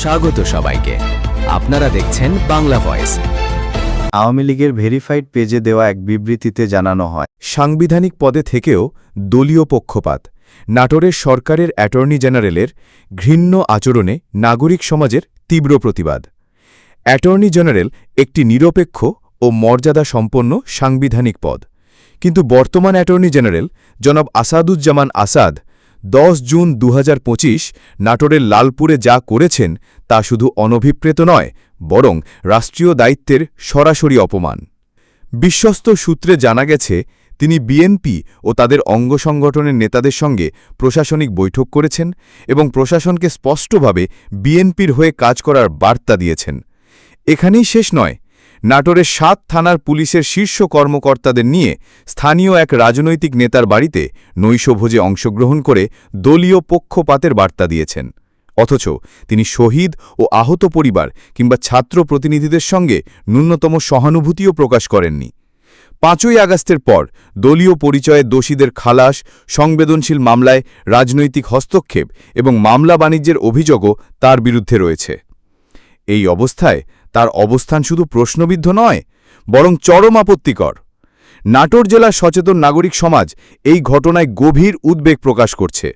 স্বাগত সবাইকে। আপনারা দেখছেন বাংলা ভয়েস। আওয়ামী লীগের ভেরিফাইড পেজে দেওয়া এক বিবৃতিতে জানানো হয়, সাংবিধানিক পদে থেকেও দলীয় পক্ষপাত। নাটোরের সরকারের অ্যাটর্নি জেনারেলের ঘৃণ্য আচরণে নাগরিক সমাজের তীব্র প্রতিবাদ। অ্যাটর্নি জেনারেল একটি নিরপেক্ষ ও মর্যাদা সম্পন্ন সাংবিধানিক পদ। কিন্তু বর্তমান অ্যাটর্নি জেনারেল জনাব আসাদুজ্জামান আসাদ দশ জুন দু হাজার পঁচিশ নাটোরের লালপুরে যা করেছেন তা শুধু অনভিপ্রেত নয়, বরং রাষ্ট্রীয় দায়িত্বের সরাসরি অপমান। বিশ্বস্ত সূত্রে জানা গেছে, তিনি বিএনপি ও তাদের অঙ্গ সংগঠনের নেতাদের সঙ্গে প্রশাসনিক বৈঠক করেছেন এবং প্রশাসনকে স্পষ্টভাবে বিএনপির হয়ে কাজ করার বার্তা দিয়েছেন। এখানেই শেষ নয় নাটোরের সাত থানার পুলিশের শীর্ষ কর্মকর্তাদের নিয়ে স্থানীয় এক রাজনৈতিক নেতার বাড়িতে নৈশভোজে অংশগ্রহণ করে দলীয় পক্ষপাতের বার্তা দিয়েছেন। অথচ তিনি শহীদ ও আহত পরিবার কিংবা ছাত্র প্রতিনিধিদের সঙ্গে ন্যূনতম সহানুভূতিও প্রকাশ করেননি। পাঁচই আগস্টের পর দলীয় পরিচয়ে দোষীদের খালাস, সংবেদনশীল মামলায় রাজনৈতিক হস্তক্ষেপ এবং মামলা বাণিজ্যের অভিযোগও তার বিরুদ্ধে রয়েছে। এই অবস্থায় তার অবস্থান শুধু প্রশ্নবিদ্ধ নয়, বরং চরম আপত্তিকর। নাটোর জেলার সচেতন নাগরিক সমাজ এই ঘটনায় গভীর উদ্বেগ প্রকাশ করছে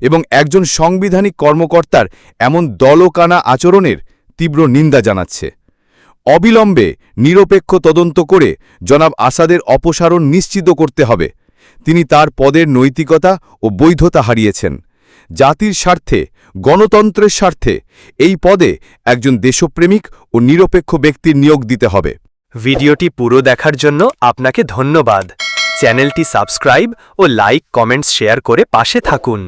এবং একজন সাংবিধানিক কর্মকর্তার এমন দলকানা আচরণের তীব্র নিন্দা জানাচ্ছে। অবিলম্বে নিরপেক্ষ তদন্ত করে জনাব আসাদের অপসারণ নিশ্চিত করতে হবে। তিনি তার পদের নৈতিকতা ও বৈধতা হারিয়েছেন। জাতির স্বার্থে, গণতন্ত্রের স্বার্থে, এই পদে একজন দেশপ্রেমিক ও নিরপেক্ষ ব্যক্তির নিয়োগ দিতে হবে। ভিডিওটি পুরো দেখার জন্য আপনাকে ধন্যবাদ। চ্যানেলটি সাবস্ক্রাইব ও লাইক, কমেন্টস, শেয়ার করে পাশে থাকুন।